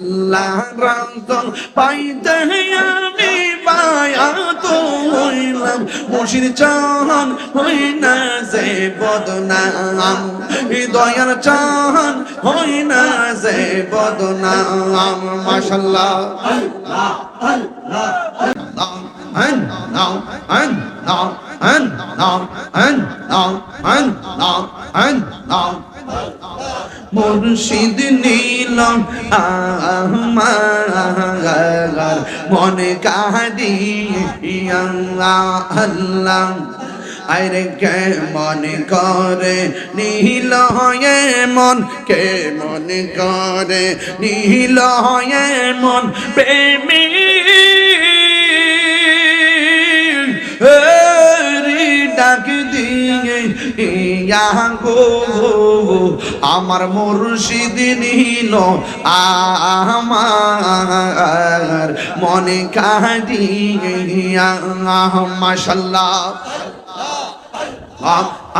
আল্লাহ রাজন পাইতে আমি বায়াত হইলাম। মুর্শিদ চাহান হই না যে বদনাম। হৃদয়ার চাহান হই না যে বদনাম। মাশাল্লাহ। আন মুর্শিদ নীলম আমার মনে কাহিয়া আল্লাহ। আরে কে মনে করে নীল হয়ে মন, কে মনে করে নীল হয়ে মন, প্রেমী ইয়া গো আমার মুর্শিদ নিল আমার মনে কাহিয়া মাশাল্লাহ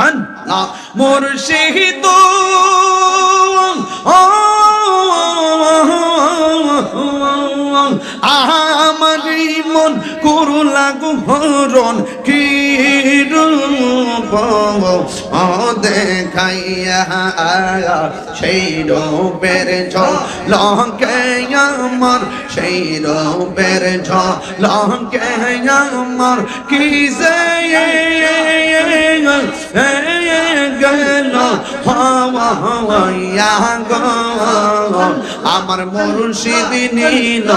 আল্লাহ মুর্শিদ আমার মন করু লাগু হরণ কি আমার, সেই রূপের ঝল লঙ্কে আমার, কি যে গেল হাওয়া হাওয়াইয়া গো। আমার মুর্শিদ নীল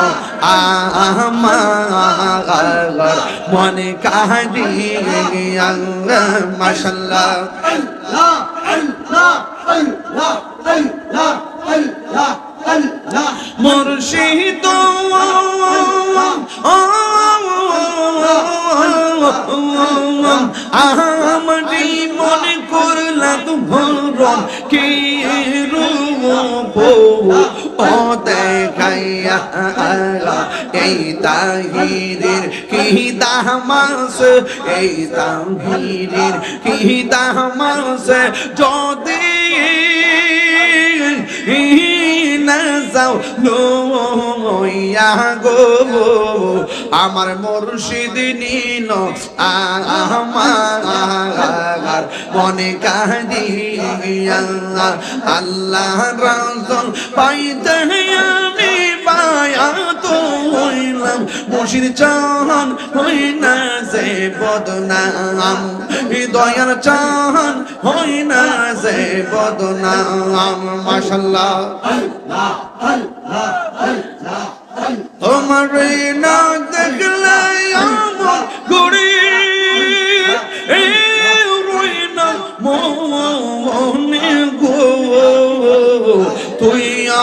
আমার, মনে কাহিয়া মাশাল্লাহ মুর্শিদ আমারি মনে করলা ভরণ কি রূপ ও তাহিরের কি এই তাহিরের কি যদি আমার মুর্শিদ নীল আমার মনে কাহিয়া আল্লাহ রাজন পাইতে আমি বায়াত হইলাম মুর্শিদ চাহান হই না যে বদনাম। হৃদয়ার চাহান হই না যে বদনাম। মাশাল্লাহ। তোমার না দেখলে আমার ঘুরি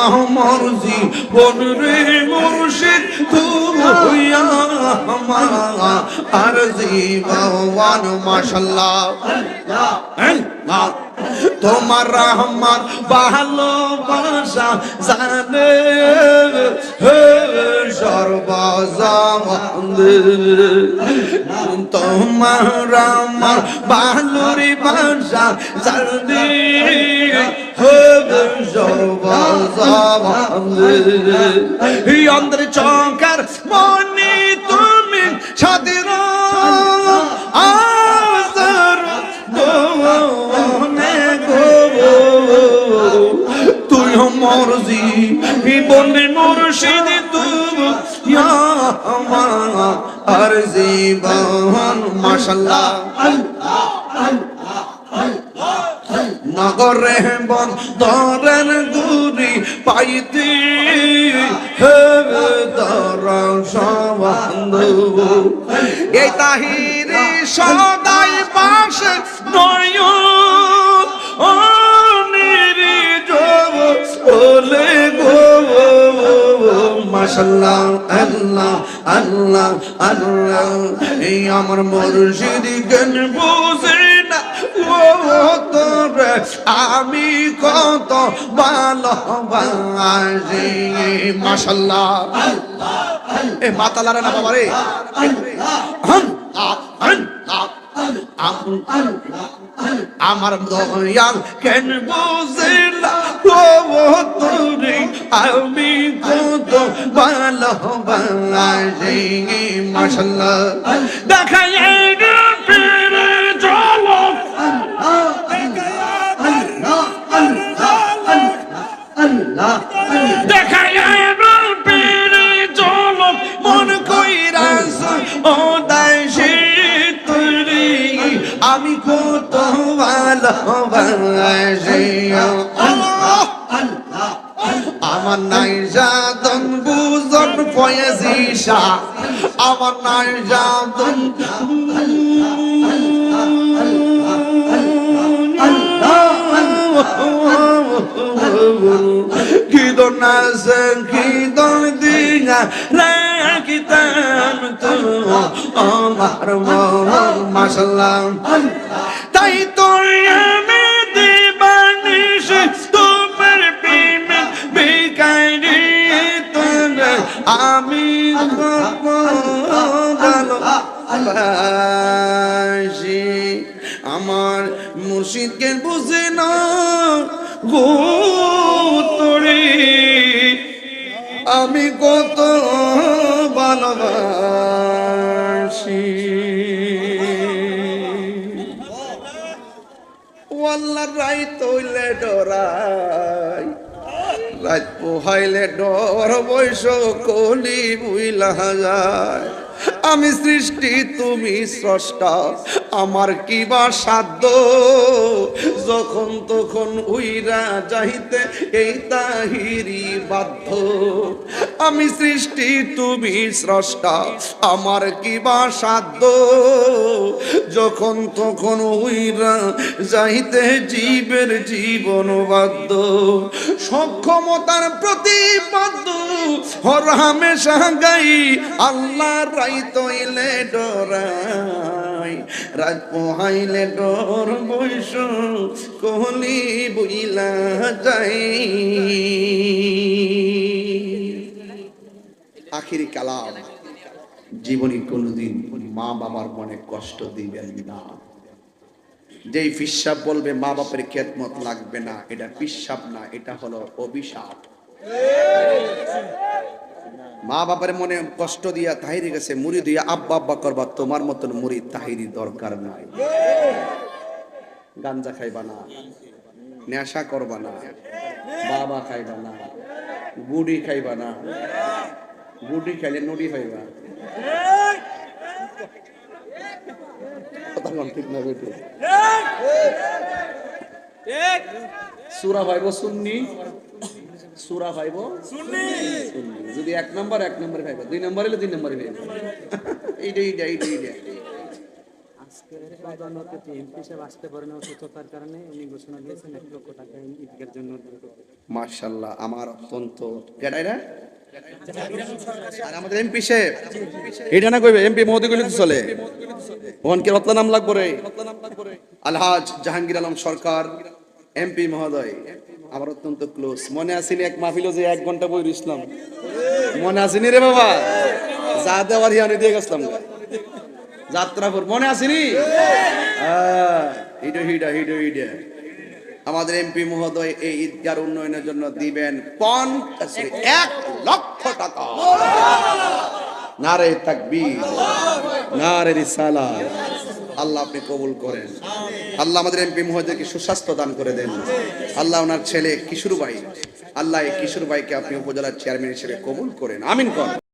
আমার জীবন রে মুর্শিদ তুই আমার জীবন মাশাল্লাহ তোমার রহমান, ভালোবাসা জানে তোমার আমার ভালোরি বাসা জানে অন্ধ্র চৌকার মনে তুমি গো তুই মরজি বন্ধে মুর্শিদ তু আর জীবন মাশাল্লাহ নগরে বন্দরের গুরি পাইতে। দরসবন্ধু এই তাহিরি সদাই পাশে নয় ও নিরি বলে গো। মাশাল্লাহ, আল্লাহ আল্লাহ আল্লাহ। এই আমার মুর্শিদ জ্ঞান বুঝে আমি কত ভালোবাসি। মাশাল্লাহ। এ মাতালারে না বাবা রে আমার দয়াল কেন বুঝিলা? তোরে আমি কোন ভালোবাসি। মাশাল্লাহ। দেখায় দেখায় পেরে চলো মন কইরাস ও দাসে তুরি। আমি কত ভালোবাসি আমার নাই যাদন বুজন পয়েছি আমার নাই যাদন কিদন আছে কিদন দিঙা রাখিতাম তো আমার মন মাসাল্লাহ তাই তো আমি আমি কত ভালোবাসি। ওয়াল্লা রাই তৈলে ডরাই। রাত পোহাইলে ডর বৈশ কলি বুইলা যায়। আমি সৃষ্টি, তুমি স্রষ্টা। আমার কি বা সাধ্য? যখন তখন উইরা যাইতে এই তাহিরি বাধ্য। আমি সৃষ্টি, তুমি স্রষ্টা, আমার কি বা সাধ্য? যখন তখন উইরা যাইতে জীবের জীবন বাধ্য। সক্ষমতার প্রতিপাদ্য হর হামেশা গাই আল্লাহ রাই তৈলে ডরাই। রাত পোহাইলে ডর বৈশ কোহলি বুইলা যাই। আখিরি কালাম জীবনী কোনোদিন মা বাবার মনে কষ্ট দিবেন না। যেই পিসাব বলবে মা বাপের খেদমত লাগবে না। এটা পিসাব না, এটা হলো অভিশাপ। মা বাবার মনে কষ্ট দিয়া তাহিরি গেছে, মুড়ি দিয়া আব্বা আব্বা করবা, তোমার মতন মুড়ি তাহিরি দরকার নাই। গাঞ্জা খাইবা না, নেশা করবা না, বাবা খাইবা না, গুড়ি খাইবা না, গুড়ি খাইলে নুড়ি খাইবা। সুরা ভাইব সুন্নি। সুরা ভাইব? যদি এক নম্বর এক নম্বর ভাইব। দুই নম্বর হলে দুই এইটা এইটা এইটা। মার্শাল্লাহ আমার অত্যন্ত কেডাইরা আর আমাদের এমপি সাহেব এটা না কইবে এমপি মোদি কইলে তো চলে। ওনকে রত্ন নাম লাগবো রে। আলহাজ জাহাঙ্গীর আলম সরকার এমপি মহোদয়। আমার অত্যন্ত ক্লোজ মনে আসেনি এক মাহফিল যে এক ঘণ্টা বই ইসলাম মনে আসেনি রে বাবা? যা দেওয়ার হিয়ানি দিয়ে গেছিলাম। যাত্রাপুর মনে আসেনি? হিডো, হিডা হিডো, হিডা। আমাদের এমপি মহোদয় এই ঈদগার উন্নয়নের জন্য দিবেন পঞ্চাশ এক লক্ষ টাকা। নারে তাকবীর, নারে রিসালা আল্লাহ আপনি কবুল করেন। আল্লাহ আমাদের এমপি মহোদয়কে সুস্বাস্থ্য দান করে দেন। আল্লাহ ওনার ছেলে কিশোর ভাই আল্লাহ এই কিশোর ভাইকে আপনি উপজেলার চেয়ারম্যান হিসেবে কবুল করেন। আমিন করেন।